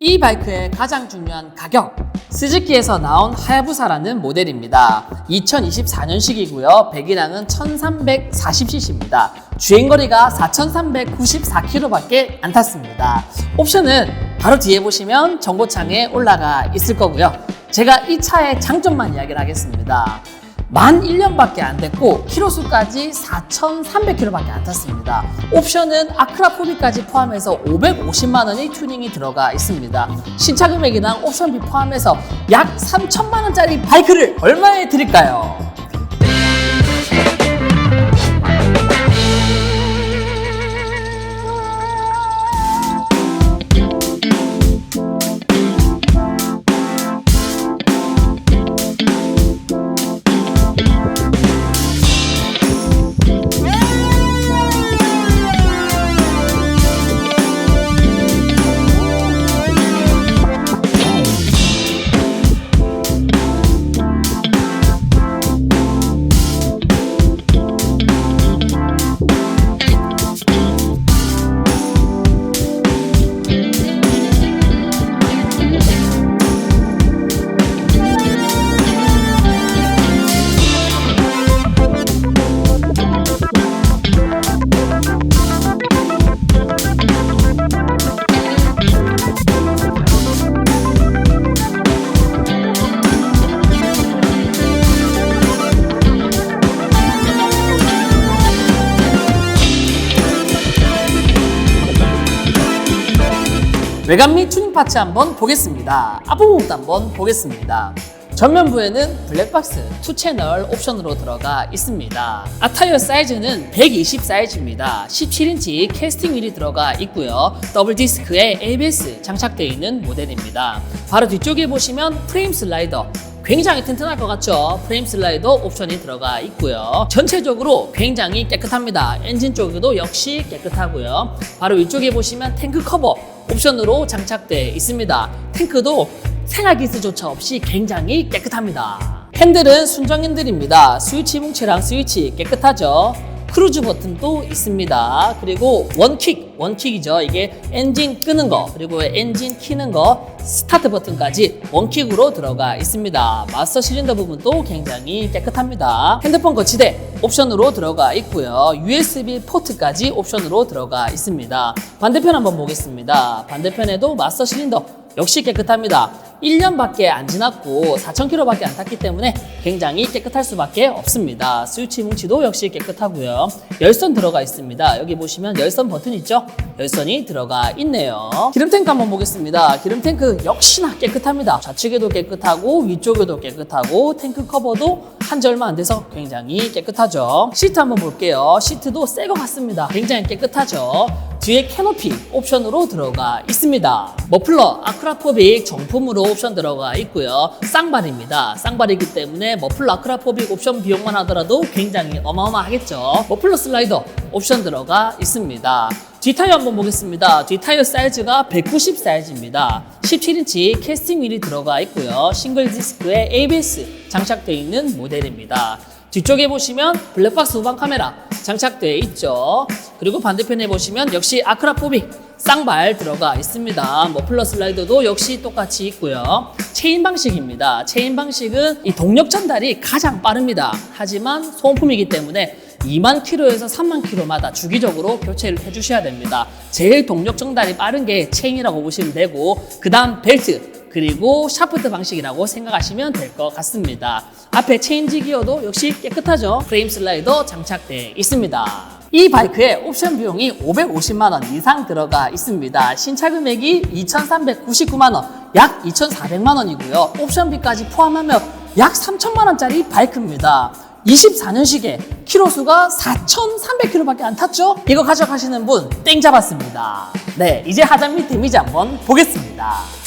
이 바이크의 가장 중요한 가격. 스즈키에서 나온 하야부사라는 모델입니다. 2024년식이고요. 배기량은 1340cc입니다. 주행거리가 4394km밖에 안 탔습니다. 옵션은 바로 뒤에 보시면 정보창에 올라가 있을 거고요. 제가 이 차의 장점만 이야기를 하겠습니다 만 1년밖에 안 됐고 키로수까지 4,300km밖에 안 탔습니다. 옵션은 아크라포비까지 포함해서 550만 원의 튜닝이 들어가 있습니다. 신차 금액이랑 옵션비 포함해서 약 3천만 원짜리 바이크를 얼마에 드릴까요? 외관 및 튜닝 파츠 한번 보겠습니다. 앞부분부터 한번 보겠습니다. 전면부에는 블랙박스 2채널 옵션으로 들어가 있습니다. 앞타이어 사이즈는 120 사이즈입니다. 17인치 캐스팅 휠이 들어가 있고요. 더블 디스크에 ABS 장착되어 있는 모델입니다. 바로 뒤쪽에 보시면 프레임 슬라이더 굉장히 튼튼할 것 같죠? 프레임 슬라이더 옵션이 들어가 있고요. 전체적으로 굉장히 깨끗합니다. 엔진 쪽에도 역시 깨끗하고요. 바로 위쪽에 보시면 탱크 커버 옵션으로 장착되어 있습니다. 탱크도 생활기스조차 없이 굉장히 깨끗합니다. 핸들은 순정 핸들입니다. 스위치 뭉치랑 스위치 깨끗하죠? 크루즈 버튼도 있습니다. 그리고 원킥, 원킥이죠. 이게 엔진 끄는 거, 그리고 엔진 키는 거, 스타트 버튼까지 원킥으로 들어가 있습니다. 마스터 실린더 부분도 굉장히 깨끗합니다. 핸드폰 거치대 옵션으로 들어가 있고요. USB 포트까지 옵션으로 들어가 있습니다. 반대편 한번 보겠습니다. 반대편에도 마스터 실린더 역시 깨끗합니다. 1년밖에 안 지났고 4,000km밖에 안 탔기 때문에 굉장히 깨끗할 수밖에 없습니다. 스위치 뭉치도 역시 깨끗하고요. 열선 들어가 있습니다. 여기 보시면 열선 버튼 있죠? 열선이 들어가 있네요. 기름 탱크 한번 보겠습니다. 기름 탱크 역시나 깨끗합니다. 좌측에도 깨끗하고 위쪽에도 깨끗하고 탱크 커버도 한지 얼마 안 돼서 굉장히 깨끗하죠. 시트 한번 볼게요. 시트도 새것 같습니다. 굉장히 깨끗하죠. 뒤에 캐노피 옵션으로 들어가 있습니다. 머플러 아크라포빅 정품으로 옵션 들어가 있고요. 쌍발입니다. 쌍발이기 때문에 머플러 아크라포빅 옵션 비용만 하더라도 굉장히 어마어마하겠죠. 머플러 슬라이더 옵션 들어가 있습니다. 뒷타이어 한번 보겠습니다. 뒷타이어 사이즈가 190 사이즈입니다. 17인치 캐스팅 휠이 들어가 있고요. 싱글 디스크에 ABS 장착되어 있는 모델입니다. 뒤쪽에 보시면 블랙박스 후방 카메라 장착되어 있죠. 그리고 반대편에 보시면 역시 아크라포빅 쌍발 들어가 있습니다. 머플러 슬라이더도 역시 똑같이 있고요. 체인 방식입니다. 체인 방식은 이 동력 전달이 가장 빠릅니다. 하지만 소모품이기 때문에 2만 킬로에서 3만 킬로마다 주기적으로 교체를 해주셔야 됩니다. 제일 동력 전달이 빠른 게 체인이라고 보시면 되고 그 다음 벨트 그리고 샤프트 방식이라고 생각하시면 될 것 같습니다. 앞에 체인지 기어도 역시 깨끗하죠. 프레임 슬라이더 장착되어 있습니다. 이 바이크의 옵션 비용이 550만 원 이상 들어가 있습니다. 신차 금액이 2,399만 원, 약 2,400만 원이고요. 옵션비까지 포함하면 약 3천만 원짜리 바이크입니다. 24년식에 키로수가 4,300km밖에 안 탔죠? 이거 가져가시는 분 땡 잡았습니다. 네, 이제 하단 및 데미지 한번 보겠습니다.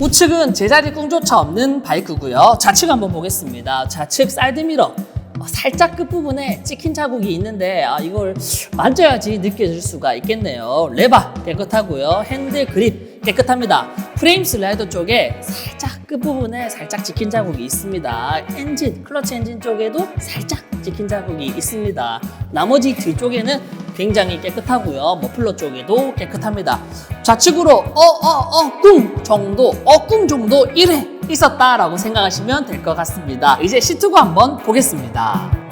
우측은 제자리 꿍조차 없는 바이크고요. 좌측 한번 보겠습니다. 좌측 사이드미러 어, 살짝 끝부분에 찍힌 자국이 있는데 아, 이걸 만져야지 느껴질 수가 있겠네요. 레바 깨끗하고요. 핸들 그립 깨끗합니다. 프레임 슬라이더 쪽에 살짝 끝부분에 살짝 찍힌 자국이 있습니다. 엔진, 클러치 엔진 쪽에도 살짝 찍힌 자국이 있습니다. 나머지 뒤쪽에는 굉장히 깨끗하고요. 머플러 쪽에도 깨끗합니다. 좌측으로 어어어꿍 정도 어꿍 정도 1회 있었다라고 생각하시면 될 것 같습니다. 이제 시트고 한번 보겠습니다.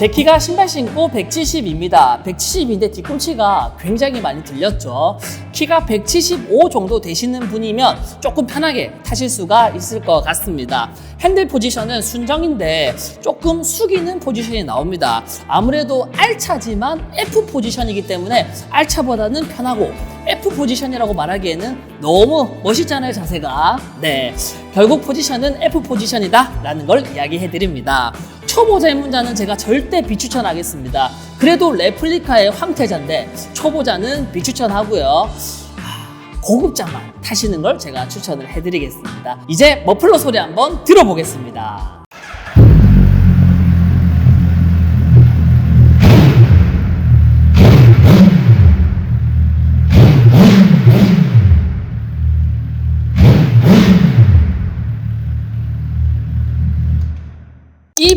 제 키가 신발 신고 170입니다. 170인데 뒤꿈치가 굉장히 많이 들렸죠. 키가 175 정도 되시는 분이면 조금 편하게 타실 수가 있을 것 같습니다. 핸들 포지션은 순정인데 조금 숙이는 포지션이 나옵니다. 아무래도 R차지만 F 포지션이기 때문에 R차보다는 편하고 F 포지션이라고 말하기에는 너무 멋있잖아요, 자세가. 네. 결국 포지션은 F 포지션이다 라는 걸 이야기해 드립니다. 초보자 입문자는 제가 절대 비추천하겠습니다. 그래도 레플리카의 황태자인데 초보자는 비추천하고요. 하, 고급자만 타시는 걸 제가 추천을 해드리겠습니다. 이제 머플러 소리 한번 들어보겠습니다.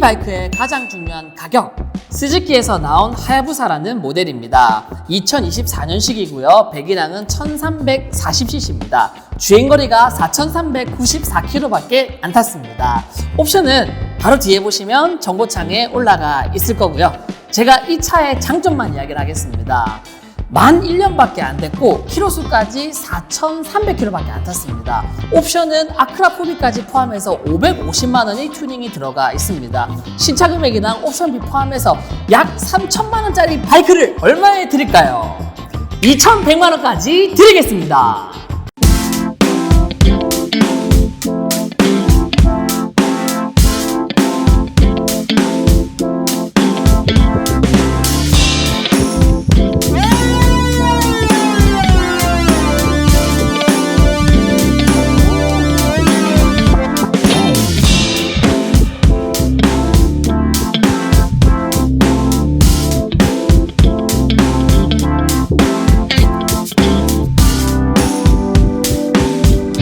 이 바이크의 가장 중요한 가격. 스즈키에서 나온 하야부사라는 모델입니다. 2024년식이고요. 배기량은 1340cc입니다. 주행거리가 4394km밖에 안 탔습니다. 옵션은 바로 뒤에 보시면 정보창에 올라가 있을 거고요. 제가 이 차의 장점만 이야기를 하겠습니다 만 1년밖에 안 됐고 키로수까지 4,300km밖에 안 탔습니다. 옵션은 아크라포비까지 포함해서 550만 원의 튜닝이 들어가 있습니다. 신차 금액이랑 옵션비 포함해서 약 3천만 원짜리 바이크를 얼마에 드릴까요? 2,100만 원까지 드리겠습니다.